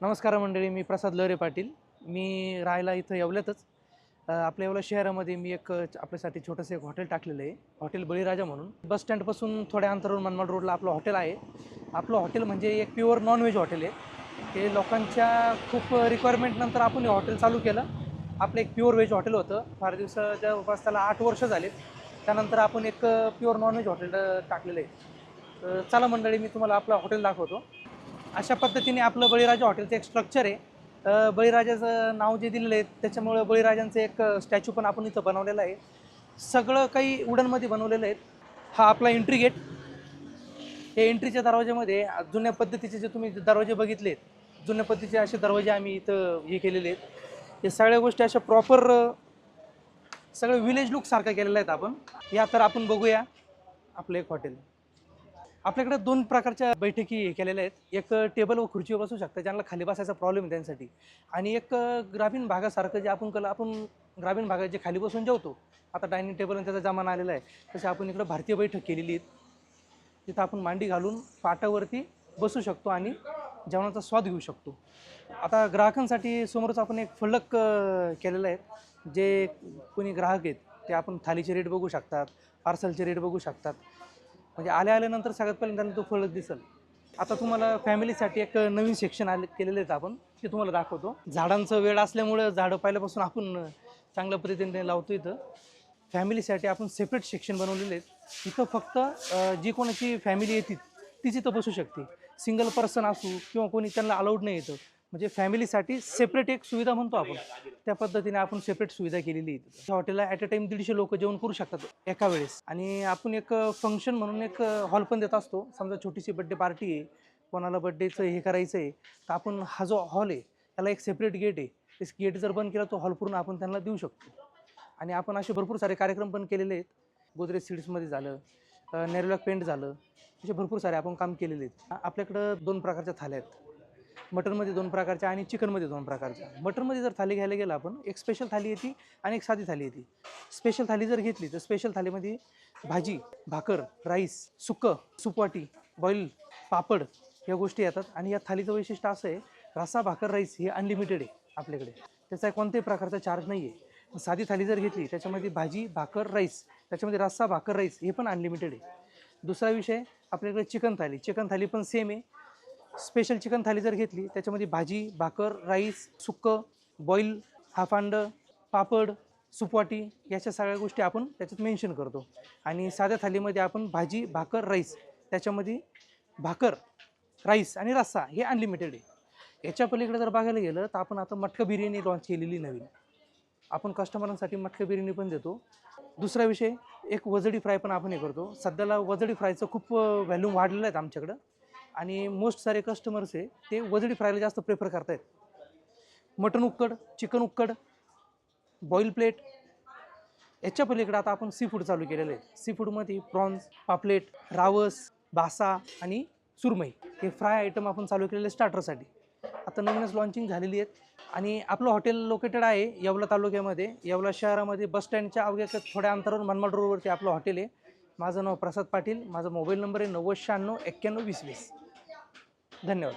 नमस्कार मंडळी मी प्रसाद लहरे पाटील. मी राहायला इथं येवल्यातच आपल्या येवला शहरामध्ये मी एक आपल्यासाठी छोटंसं एक हॉटेल टाकलेलं आहे. हॉटेल बळीराजा म्हणून. बस स्टँडपासून थोड्या अंतरावर मनमाड रोडला आपलं हॉटेल आहे. आपलं हॉटेल म्हणजे एक प्युअर नॉनव्हेज हॉटेल आहे. हे लोकांच्या खूप रिक्वायरमेंटनंतर आपण हे हॉटेल चालू केलं. आपलं एक प्युअर व्हेज हॉटेल होतं. फार दिवसाच्या उपास त्याला आठ वर्ष झालेत. त्यानंतर आपण एक प्युअर नॉनव्हेज हॉटेल टाकलेलं आहे. तर चला मंडळी मी तुम्हाला आपलं हॉटेल दाखवतो. अशा पद्धतीने आपलं बळीराजा हॉटेलचं एक स्ट्रक्चर आहे. बळीराजाचं नाव जे दिलेलं आहे त्याच्यामुळं बळीराजांचं एक स्टॅच्यू पण आपण इथं बनवलेलं आहे. सगळं काही उडनमध्ये बनवलेलं आहे. हा आपला एंट्री गेट हे एंट्रीच्या दरवाज्यामध्ये जुन्या पद्धतीचे जे तुम्ही दरवाजे बघितलेत जुन्या पद्धतीचे असे दरवाजे आम्ही इथं हे केलेले आहेत. हे सगळ्या गोष्टी अशा प्रॉपर सगळं विलेज लुकसारखं केलेलं आहेत आपण. या तर आपण बघूया आपलं एक हॉटेल आपल्याकडे दोन प्रकारच्या बैठकी केलेल्या आहेत. एक टेबल व खुर्चीवर बसू शकतात ज्यांना खाली बसायचा प्रॉब्लेम आहे त्यांसाठी. आणि एक ग्रामीण भागासारखं जे आपण कला आपण ग्रामीण भागात जे खाली बसून जेवतो आता डायनिंग टेबल आणि त्याचा जमाना आलेला आहे तसे आपण इकडं भारतीय बैठक केलेली आहे तिथं आपण मांडी घालून पाटावरती बसू शकतो आणि जेवणाचा स्वाद घेऊ शकतो. आता ग्राहकांसाठी समोरच आपण एक फलक केलेलं आहे. जे कोणी ग्राहक आहेत ते आपण थालीचे रेट बघू शकतात पार्सलचे रेट बघू शकतात. म्हणजे आल्या आल्यानंतर सगळ्यात पहिल्यांदा त्यांना तो फळच दिसेल. आता तुम्हाला फॅमिलीसाठी एक नवीन सेक्शन आले केलेले आहेत आपण ते तुम्हाला दाखवतो. झाडांचं वेळ असल्यामुळं झाडं पाहिल्यापासून आपण चांगल्या पद्धतीने लावतो इथं. फॅमिलीसाठी आपण सेपरेट सेक्शन बनवलेले आहेत. इथं फक्त जी कोणाची फॅमिली येते तीच इथं बसू शकते. सिंगल पर्सन असू किंवा कोणी त्यांना अलाउड नाही येतं म्हणजे फॅमिलीसाठी सेपरेट एक सुविधा म्हणतो आपण. त्या पद्धतीने आपण सेपरेट सुविधा केलेली आहे. त्या हॉटेलला ॲट अ टाइम दीडशे लोक जेवण करू शकतात एका वेळेस. आणि आपण एक फंक्शन म्हणून एक हॉल पण देत असतो. समजा छोटीशी बड्डे पार्टी आहे कोणाला बड्डेचं हे करायचं आहे तर आपण हा जो हॉल आहे त्याला एक सेपरेट गेट आहे. ते गेट जर बंद केला तो हॉल पूर्ण आपण त्यांना देऊ शकतो. आणि आपण असे भरपूर सारे कार्यक्रम पण केलेले आहेत. गोदरेज सीड्समध्ये झालं नेरलॉक पेंट झालं असे भरपूर सारे आपण काम केलेले आहेत. आपल्याकडं दोन प्रकारच्या थाल्या आहेत. मटनमध्ये दोन प्रकारच्या आणि चिकनमध्ये दोन प्रकारच्या. मटनमध्ये जर थाली घ्यायला गेलं आपण एक स्पेशल थाली येते आणि एक साधी थाली येते. स्पेशल थाली जर घेतली तर स्पेशल थालीमध्ये भाजी भाकर राईस सुकं सुपवाटी बॉईल पापड या गोष्टी येतात. आणि या थालीचं वैशिष्ट्य असं आहे रस्सा भाकर राईस हे अनलिमिटेड आहे आपल्याकडे. त्याचा कोणत्याही प्रकारचा चार्ज नाही आहे साधी थाली जर घेतली त्याच्यामध्ये भाजी भाकर राईस त्याच्यामध्ये रस्सा भाकर राईस हे पण अनलिमिटेड आहे. दुसरा विषय आपल्याकडे चिकन थाली. चिकन थाली पण सेम आहे. स्पेशल चिकन थाली जर घेतली त्याच्यामध्ये भाजी भाकर राईस सुक्कं बॉईल हाफांड पापड सुपवाटी याच्या सगळ्या गोष्टी आपण त्याच्यात मेन्शन करतो. आणि साध्या थालीमध्ये आपण भाजी भाकर राईस त्याच्यामध्ये भाकर राईस आणि रस्सा हे अनलिमिटेड आहे. याच्या पलीकडे जर बघायला गेलं तर आपण आता मटकं बिर्याणी लॉन्च केलेली नवीन. आपण कस्टमरांसाठी मटकं बिर्याणी पण देतो. दुसरा विषय एक वजडी फ्राय पण आपण हे करतो. सध्याला वजडी फ्रायचं खूप व्हॅल्यूम वाढलेलं आहेत आमच्याकडं. आणि मोस्ट सारे कस्टमर्स आहे ते वजडी फ्रायला जास्त प्रेफर करतायत. मटन उक्कड चिकन उक्कड बॉईल प्लेट याच्या पलीकडे आता आपण सी फूड चालू केलेलं आहे. सी फूडमध्ये प्रॉन्स पापलेट रावस बासा आणि सुरमई हे फ्राय आयटम आपण चालू केलेले स्टार्टरसाठी आता नवीनच लॉन्चिंग झालेली आहेत. आणि आपलं हॉटेल लोकेटेड आहे येवला तालुक्यामध्ये. येवला शहरामध्ये बस स्टँडच्या अवघ्या थोड्या अंतरावर मनमाड रोडवरती आपलं हॉटेल आहे. माझं नाव प्रसाद पाटील माझा मोबाईल नंबर आहे नव्वद शहाण्णव एक्क्याण्णव वीस वीस. धन्यवाद.